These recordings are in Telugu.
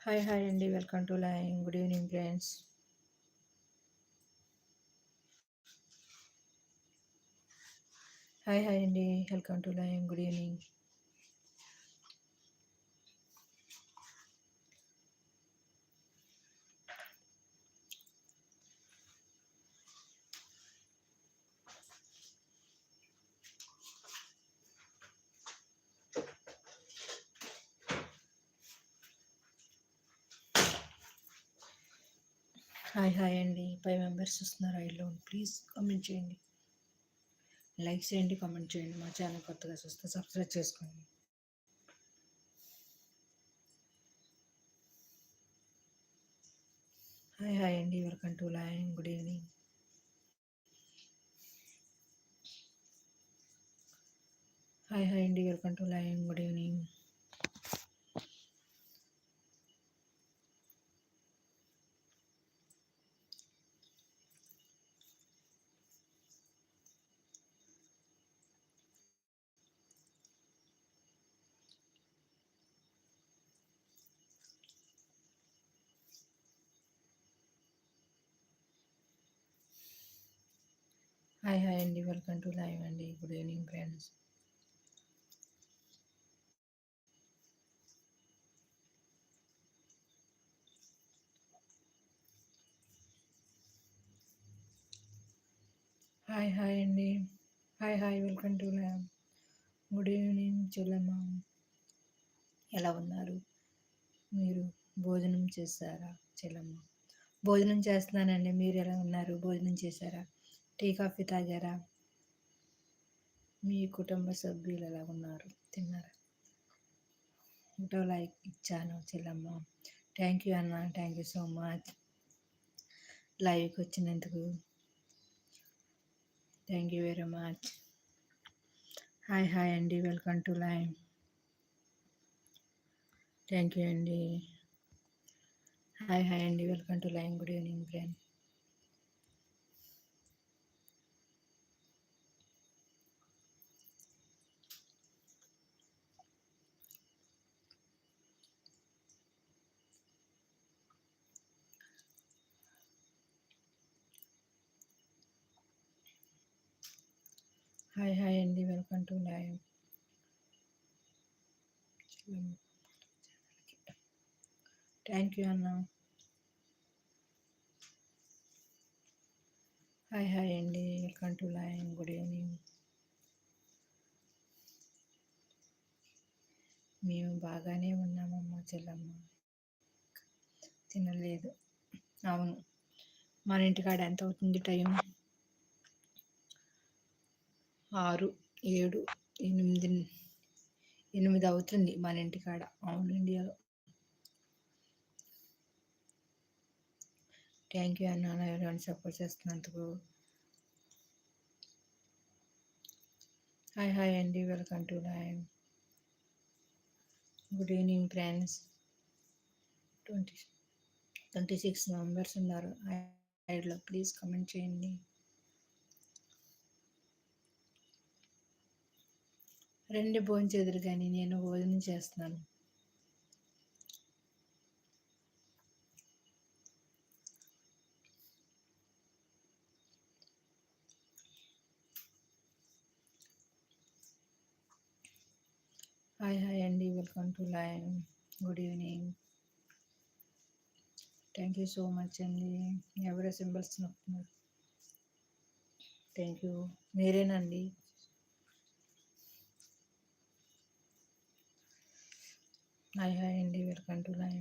హాయ్ హాయ్ అండి welcome to live good evening friends hi hi అండి welcome to live good evening hi hi అండి ఫైవ్ మెంబర్స్ వస్తున్నారు ఐలో ప్లీజ్ కామెంట్ చేయండి. లైక్ చేయండి కామెంట్ చేయండి. మా ఛానల్ కొత్తగా చూస్తే సబ్స్క్రైబ్ చేసుకోండి. హాయ్ హాయ్ అండి. Welcome to live good evening. Hi hi అండి. Welcome to live good evening. Hi hi అండి. వెల్కమ్ టు లైవ్ అండి. Good evening friends. Hi hi అండి. Hi hi welcome to live. Good evening చెల్లమ్మ. ఎలా ఉన్నారు? మీరు భోజనం చేశారా చెల్లమ్మ? భోజనం చేస్తున్నానండి. మీరు ఎలా ఉన్నారు? భోజనం చేశారా? టీ కాఫీ తాగారా? మీ కుటుంబ సభ్యులు ఎలా ఉన్నారు? తిన్నారా? ఒకటో లైక్ ఇచ్చాను చెల్లమ్మ. థ్యాంక్ యూ అన్న థ్యాంక్ యూ సో మచ్ లైవ్కి వచ్చినందుకు. Thank you very much hi hi అండి welcome to live thank you అండి. హాయ్ హాయ్ అండి welcome to live good evening friend hi hi అంటూ న్యాయం థ్యాంక్ యూ అన్న. హాయ్ హాయ్ అండి. Welcome to live good evening మేము బాగానే ఉన్నామమ్మా చెల్లమ్మ. తినలేదు. అవును. మన ఇంటికాడ ఎంత అవుతుంది టైం ఆరు. ఏడు ఎనిమిది ఎనిమిది అవుతుంది మన ఇంటికాడ అవును ఇండియాలో. థ్యాంక్ యూ అన్న ఎవరైనా సపోర్ట్ చేస్తున్నందుకు. హాయ్ హాయ్ అండి welcome to live good evening friends twenty twenty six members ఉన్నారు ఐడ్లో ప్లీజ్ కమెంట్ చేయండి. రెండు భోంచెదురు కానీ నేను భోజనం చేస్తున్నాను. హాయ్ హాయ్ అండి welcome to live. Good evening. Thank you so much అండి. ఎవరో సింబల్స్ నొక్కున్నారు థ్యాంక్ యూ. మీరేనండి? హాయ్ హాయ్ అండి వెల్కమ్ టు లైవ్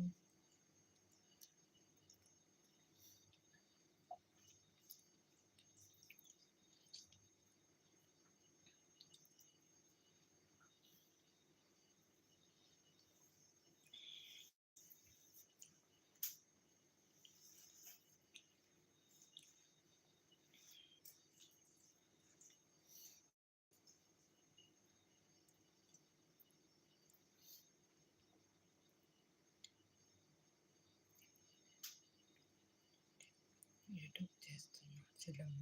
యూట్యూబ్ చేస్తున్నా చెల్లమ్మ.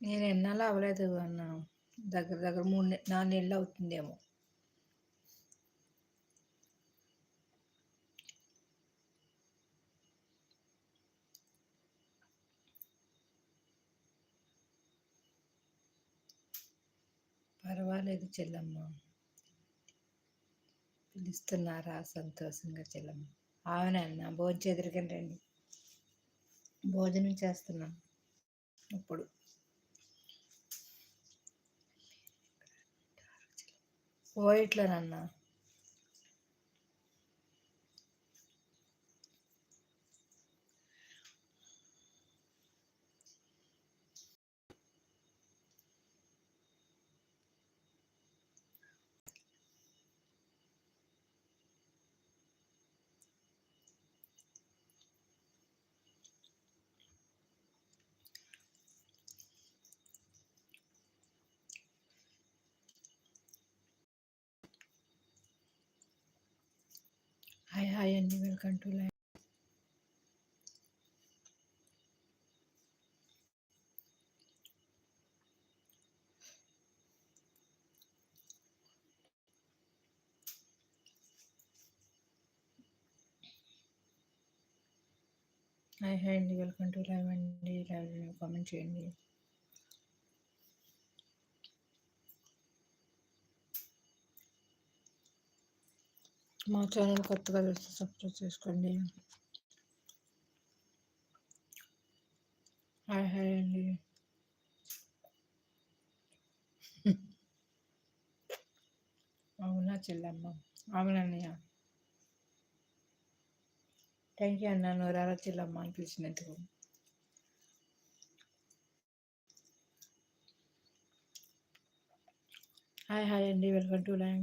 నేను ఎన్నాళ్ళు అవ్వలేదు అన్న. దగ్గర దగ్గర మూడు నాలుగు నెలలు అవుతుందేమో. పర్వాలేదు చెల్లమ్మ. పిలుస్తున్నారా సంతోషంగా చెల్లమ్మ. అవునన్న భోజనం చెదిరికండి రండి భోజనం చేస్తున్నాం ఇప్పుడు. పోయిట్లేనన్నా హాయ్ హాయ్ అండి welcome to live hi hi అండి వెల్కమ్ టు లైవ్ అండి లైవ్ కామెంట్ చేయండి మా ఛానల్ కొత్తగా తెలిసి సబ్స్క్రైబ్ చేసుకోండి. హాయ్ హాయ్ అండి. అవునా చెల్లమ్మ? అవునన్నయ్య థ్యాంక్ యూ అన్న నువ్వు రారా చెల్లమ్మ అని పిలిచినందుకు. హాయ్ హాయ్ అండి. Welcome to live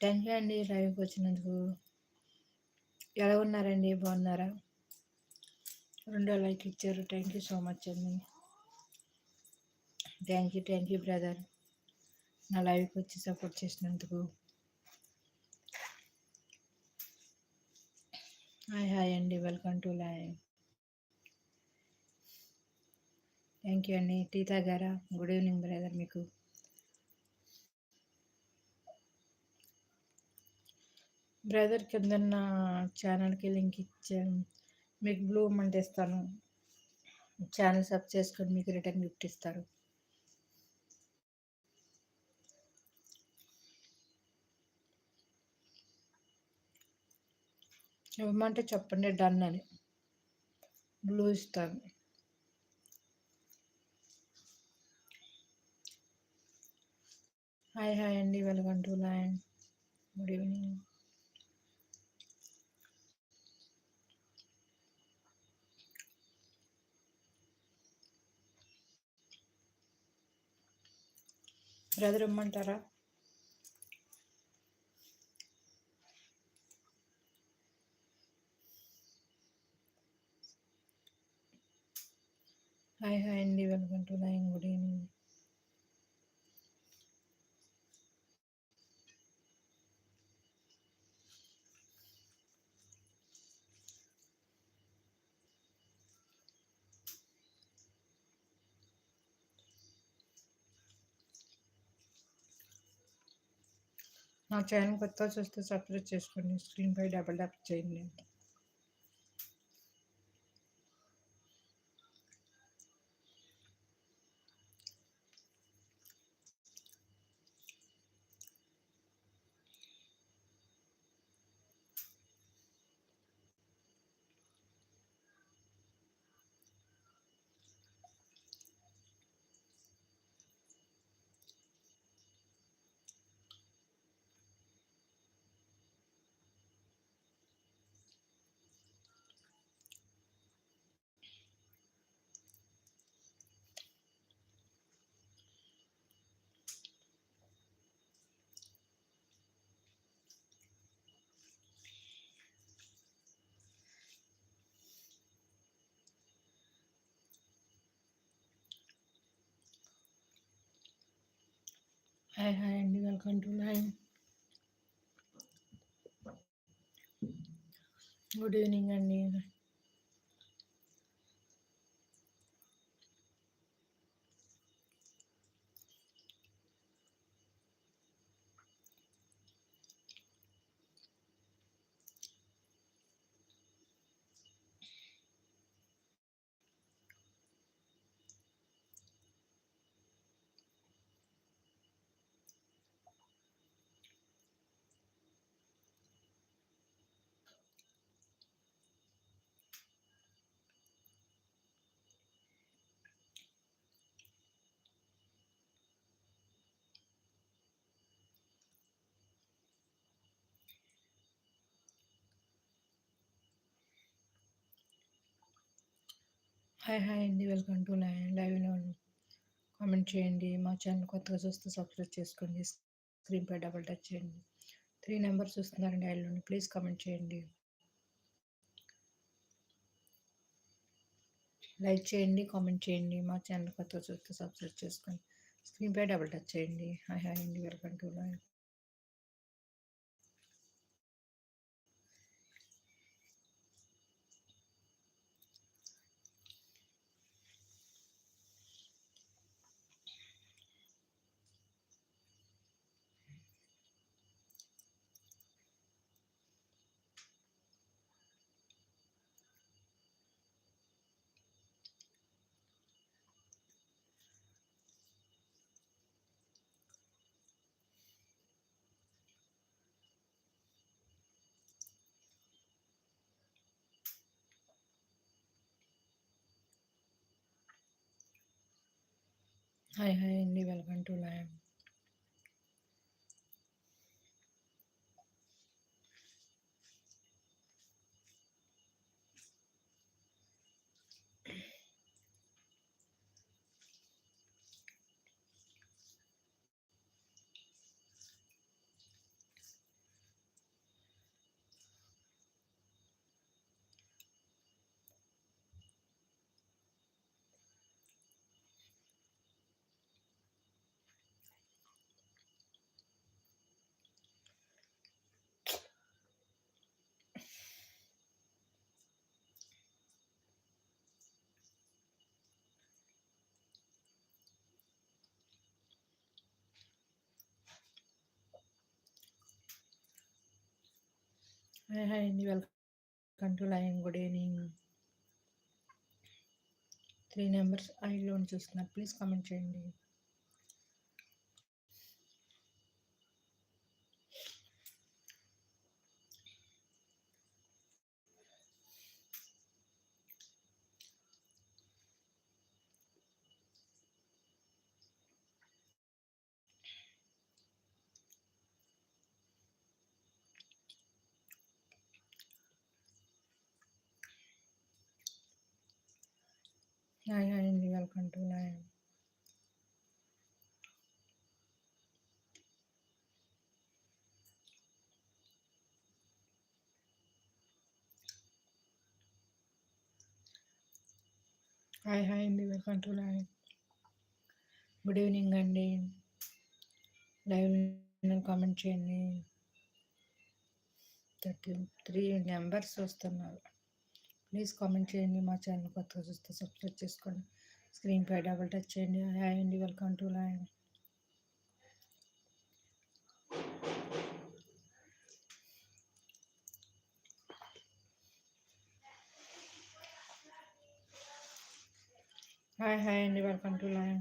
thank you అండి లైవ్కి వచ్చినందుకు. ఎలా ఉన్నారండి? బాగున్నారా? రెండో లైక్ ఇచ్చారు. థ్యాంక్ యూ సో మచ్ అండి. Thank you thank you brother నా లైవ్కి వచ్చి సపోర్ట్ చేసినందుకు. హాయ్ హాయ్ అండి. Welcome to live thank you అండి. టీతా గారా గుడ్ ఈవినింగ్ బ్రదర్ మీకు. బ్రదర్ కింద ఛానల్కి లింక్ ఇచ్చాను మీకు బ్లూ అమౌంట్ ఇస్తాను. ఛానల్ సబ్ చేసుకొని మీకు రిటర్న్ గిఫ్ట్ ఇస్తారు ఇవ్వమంటే చెప్పండి డన్ అని. బ్లూ ఇస్తాను. హాయ్ హాయ్ అండి. Welcome to line. Good evening. Brother ఇమ్మంటారా హాయ్ హాయ్ అండి. Welcome to line good evening. నా ఛానల్ కొత్త చూస్తే సబ్స్క్రైబ్ చేసుకోండి. స్క్రీన్ పై డబల్ ట్యాప్ చేయండి. హాయ్ హాయ్ అండి welcome to live good evening అండి హాయ్ హాయ్ అండి. వెల్కమ్ టు లైవ్లో కామెంట్ చేయండి. మా ఛానల్ కొత్తగా చూస్తే సబ్స్క్రైబ్ చేసుకోండి. స్క్రీన్ పై డబుల్ టచ్ చేయండి. త్రీ నెంబర్స్ చూస్తున్నారండి ఐలోని ప్లీజ్ కామెంట్ చేయండి. లైక్ చేయండి కామెంట్ చేయండి. మా ఛానల్ కొత్తగా చూస్తే సబ్స్క్రైబ్ చేసుకోండి. స్క్రీన్ పై డబుల్ టచ్ చేయండి. హాయ్ హాయ్ అండి. Welcome to live hi hi అండి welcome to live hi hi అండి welcome to line good evening. Three numbers ఐలో చూస్తున్నారు ప్లీజ్ కామెంట్ చేయండి హాయ్ హాయ్ అండి welcome to live hi hi అండి welcome to live. Good evening అండి. లైవ్ కామెంట్ చేయండి. థర్టీ త్రీ నెంబర్స్ వస్తున్నారు. ప్లీజ్ కామెంట్ చేయండి మా ఛానల్ కొత్తగా చూస్తే సబ్స్క్రైబ్ చేసుకోండి. స్క్రీన్ పై డబుల్ టచ్ చేయండి. హాయ్ అండి welcome to live. Hi hi అండి welcome to live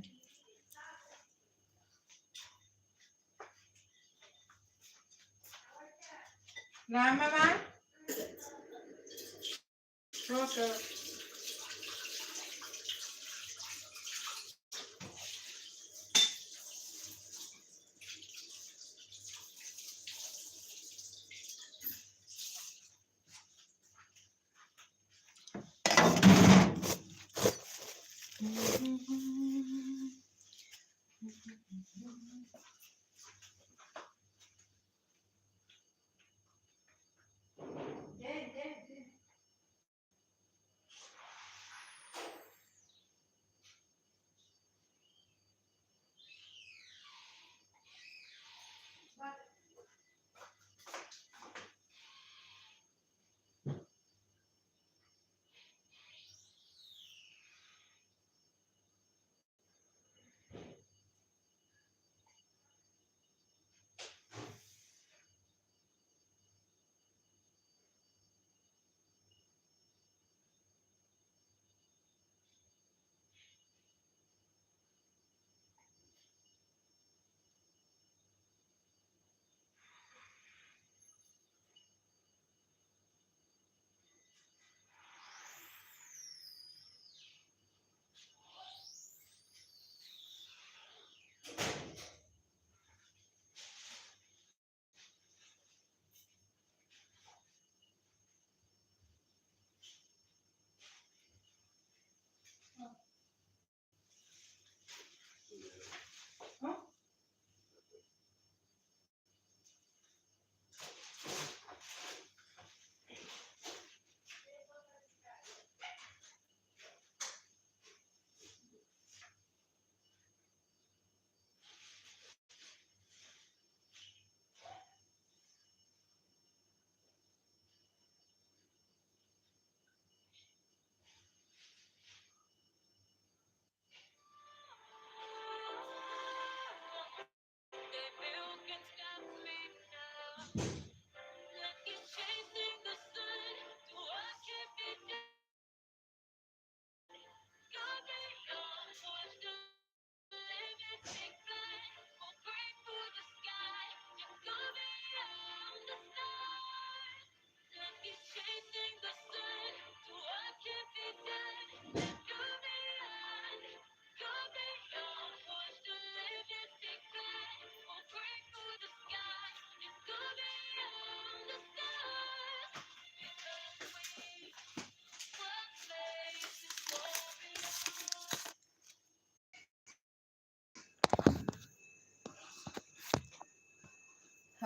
Ramamma okay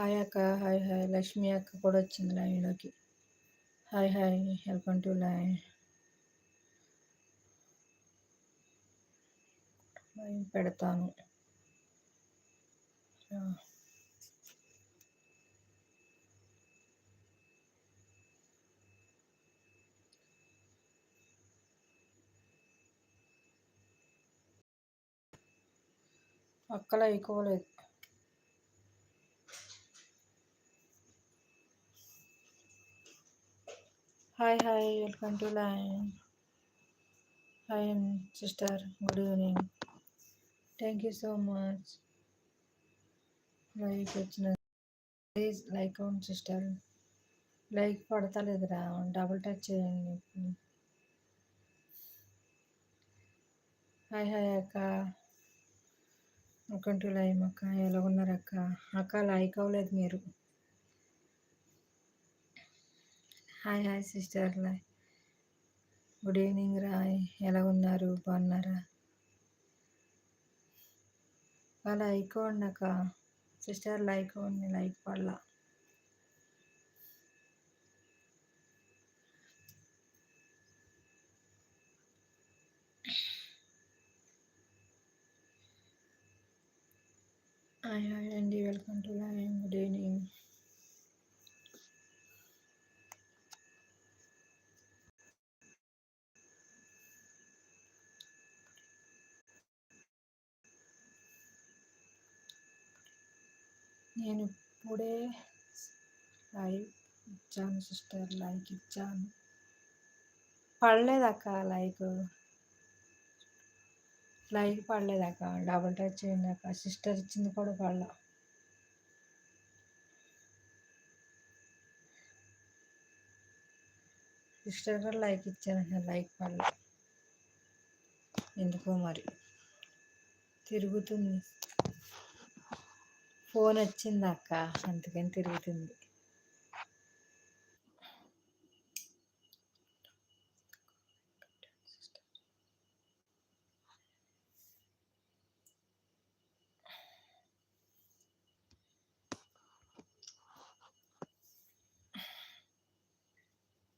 hi అక్క హాయ్ హాయ్. లక్ష్మి అక్క కూడా వచ్చింది లైవ్లోకి hi hi welcome to live live పెడతాను. ఆ. అక్కలా లేదు. Hi hi welcome to line hi sister good evening thank you so much like వచ్చిన ప్లీజ్ లైక్ అవును సిస్టర్ లైక్ పడతలేదురా. డబుల్ టచ్ చేయండి హాయ్ హాయ్ అక్క. వెల్కమ్ టు లైవ్ అక్క. ఎలా ఉన్నారు అక్క? అక్క లైక్ అవ్వలేదు మీరు. హాయ్ హాయ్ సిస్టర్ లాయ్ గుడ్ ఈవినింగ్ రాయ్. ఎలా ఉన్నారు బాగున్నారా? వాళ్ళ అవ్వండి అక్క. సిస్టర్ లైక్ అవ్వండి లైక్ పడలా. హాయ్ హాయ్ అండి. Welcome to live good evening నేను ఇప్పుడే లైక్ ఇచ్చాను సిస్టర్ లైక్ ఇచ్చాను పడలేదక్క లైక్ లైక్ పడలేదక్క డబుల్ టచ్ చేయండి అక్క. సిస్టర్ ఇచ్చింది కూడా పడల. సిస్టర్ కూడా లైక్ ఇచ్చాను లైక్ పడలే. ఎందుకో మరి. తిరుగుతుంది. ఫోన్ వచ్చింది అక్క అందుకని తిరుగుతుంది.